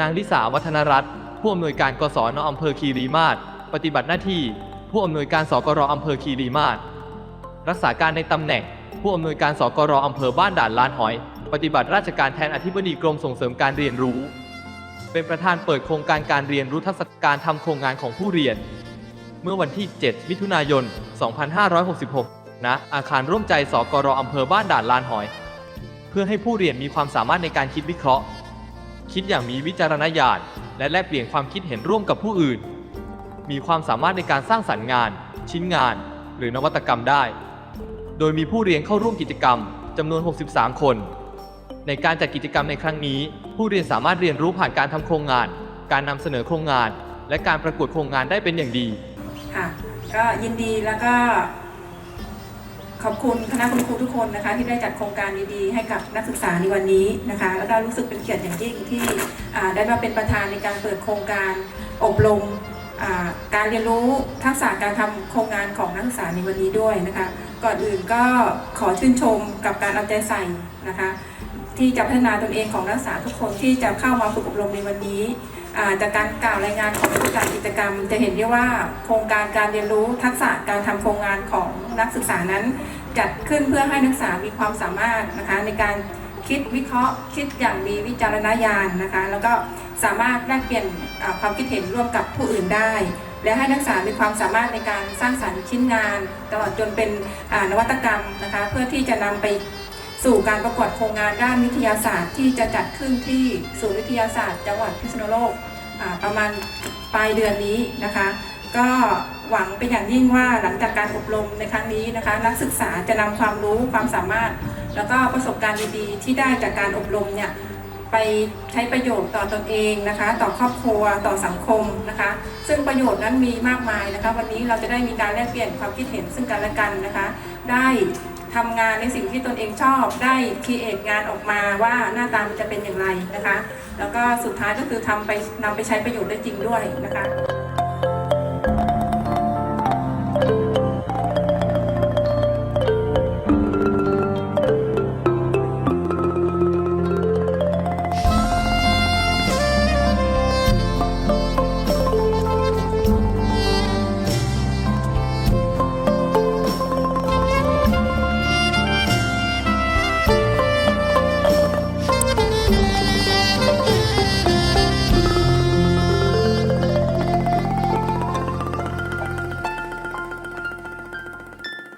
นางลิสาวัฒนรัตน์ผู้อำนวยการกศนอำเภอคีรีมาศปฏิบัติหน้าที่ผู้อำนวยการสกรอำเภอคีรีมาศรักษาการในตำแหน่ง ผู้อำนวยการสกรอำเภอบ้านด่านลานหอย ปฏิบัติราชการแทนอธิบดีกรมส่งเสริมการเรียนรู้ เป็นประธานเปิดโครงการการเรียนรู้ทักษะการทำโครงงานของผู้เรียน เมื่อวันที่ 7 มิถุนายน 2566 ณ อาคารร่วมใจสกรอำเภอบ้านด่านลานหอย เพื่อให้ผู้เรียนมีความสามารถในการคิดวิเคราะห์ คิดอย่างมีวิจารณญาณและแลกเปลี่ยนความคิดเห็นร่วมกับผู้อื่น มีความสามารถในการสร้างสรรค์งาน ชิ้นงาน หรือนวัตกรรมได้ โดยมีผู้เรียนเข้าร่วมกิจกรรมจำนวน 63 คน ในการจัดกิจกรรมในครั้งนี้ ผู้เรียนสามารถเรียนรู้ผ่านการทำโครงงาน การนำเสนอโครงงาน และการประกวดโครงงานได้เป็นอย่างดี ค่ะ ก็ยินดีแล้วก็ ขอบคุณคณะคุณครูทุกคนนะคะที่ได้จัดโครงการดีๆให้กับนักศึกษาในวันนี้นะคะแล้วก็รู้สึกเป็นเกียรติอย่างยิ่งที่ได้มาเป็นประธานในการเปิดโครงการอบรมการเรียนรู้ทักษะการทำโครงงานของนักศึกษาในวันนี้ด้วยนะคะ ก่อนอื่นก็ขอชื่นชมกับการเอาใจใส่นะคะ ที่จะพัฒนาตนเองของนักศึกษาทุกคนที่จะเข้ามาฝึกอบรมในวันนี้จากการกล่าวรายงานของผู้จัดกิจกรรม จะเห็นได้ว่าโครงการการเรียนรู้ทักษะการทำโครงงานของนักศึกษานั้น จัดขึ้นเพื่อให้นักศึกษามีความสามารถนะคะในการคิดวิเคราะห์ คิดอย่างมีวิจารณญาณนะคะ แล้วก็สามารถแลกเปลี่ยนความคิดเห็นร่วมกับผู้อื่นได้ และให้นักศึกษามีความสามารถในการสร้างสรรค์ชิ้นงาน ตลอดจนเป็นนวัตกรรมนะคะเพื่อที่จะนำไป สู่การประกวดโครงงานด้านวิทยาศาสตร์ ที่จะจัดขึ้นที่ศูนย์วิทยาศาสตร์ จังหวัดพิษณุโลกประมาณปลายเดือนนี้นะคะ ก็หวังเป็นอย่างยิ่งว่าหลังจากการอบรมในครั้งนี้นะคะ นักศึกษาจะนำความรู้ความสามารถ แล้วก็ประสบการณ์ดีๆ ที่ได้จากการอบรมเนี่ยไปใช้ประโยชน์ต่อตนเองนะคะ ต่อครอบครัวต่อสังคมนะคะ ซึ่งประโยชน์นั้นมีมากมายนะคะ วันนี้เราจะได้มีการแลกเปลี่ยนความคิดเห็นซึ่งกันและกันนะคะ ได้ ทำงานในสิ่งที่ตนเองชอบได้คีเอทงานออกมาว่าหน้าตามันจะเป็นอย่างไรนะคะ แล้วก็สุดท้ายก็คือทำไปนำไปใช้ประโยชน์ได้จริงด้วยนะคะ